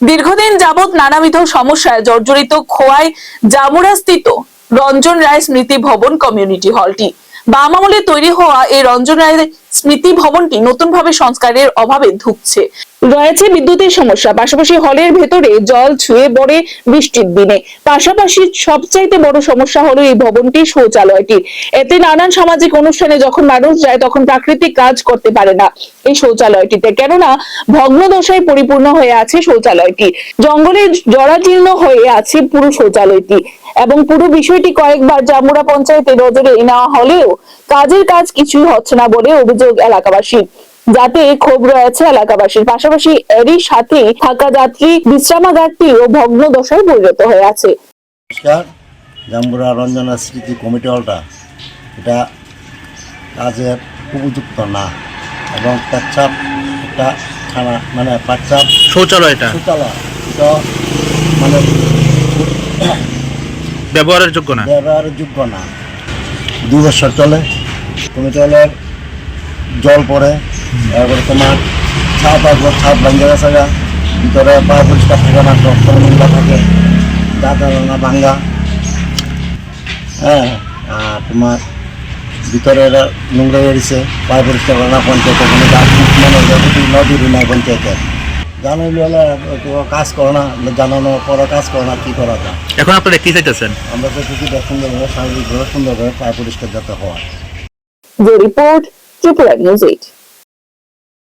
দীর্ঘদিন যাবৎ নানাবিধ সমস্যায় জর্জরিত খোয়ায় জামুরা স্থিত রঞ্জন রায় স্মৃতি ভবন কমিউনিটি হলটি। বাম আমলে তৈরি হওয়া এই রঞ্জন রায়ের স্মৃতি ভবনটি নতুনভাবে সংস্কারের অভাবে ধুঁকছে। রয়েছে বিদ্যুতের সমস্যা, পাশাপাশি হলের ভেতরে জল ছুঁয়ে পড়ে বৃষ্টির দিনে। পাশাপাশি সবচাইতে বড় সমস্যা হলো এই ভবনটির শৌচালয়টি। এতে নানান সামাজিক অনুষ্ঠানে যখন মানুষ যায়, তখন প্রাকৃতিক কাজ করতে পারে না এই শৌচালয়টিতে। কেননা, ভগ্নদশায় পরিপূর্ণ হয়ে আছে শৌচালয়টি। জঙ্গলে জরাজীর্ণ হয়ে আছে পুরো শৌচালয়টি। এবং পুরো বিষয়টি কয়েকবার জামুরা পঞ্চায়েতে নজরে নেওয়া হলেও কাজের কাজ কিছুই হচ্ছে না বলে অভিযোগ এলাকাবাসী। যাতে ক্ষোভ রয়েছে এলাকাবাসীর। পাশাপাশি এরই সাথে থাকা যাত্রী বিশ্রামাগারটি ও ভগ্ন দশায় পরিণত হয়ে আছে। নমস্কার জাম্বুরা রঞ্জনা স্মৃতি কমিটি হলটা। এটা কাজের উপযুক্ত না এবং পেচ্ছাপ একটা খানা মানে পেচ্ছাপ শৌচালয়টা শৌচালয়। এটা মানে ব্যবহারের যোগ্য না? ব্যবহারের যোগ্য না। দু বছর চলে। কমিটি হলের জল পড়ে তারপরে তোমার ছাদ আসব ছাদ ভাঙ্গে গেছে গা। ভিতরে পা পরিষ্কার থাকে না সব নোংরা থাকে দাদা রান্না ভাঙ্গা হ্যাঁ আর তোমার ভিতরে এরা নোংরা এড়িছে পায়ে পরিষ্কার করে না পঞ্চায়েতে কোনো গাছ মানে যতটুকু নদীর নাই পঞ্চায়েতে। জানাইলে হলে কাজ করে না জানানো পরে কাজ করে না কী করা যায় এখন আপনারা কি চাইতেছেন? আমরা তো সুন্দরভাবে স্বাভাবিকভাবে সুন্দরভাবে পায়ে পরিষ্কার যাতে হয়। যে রিপোর্ট triple News 8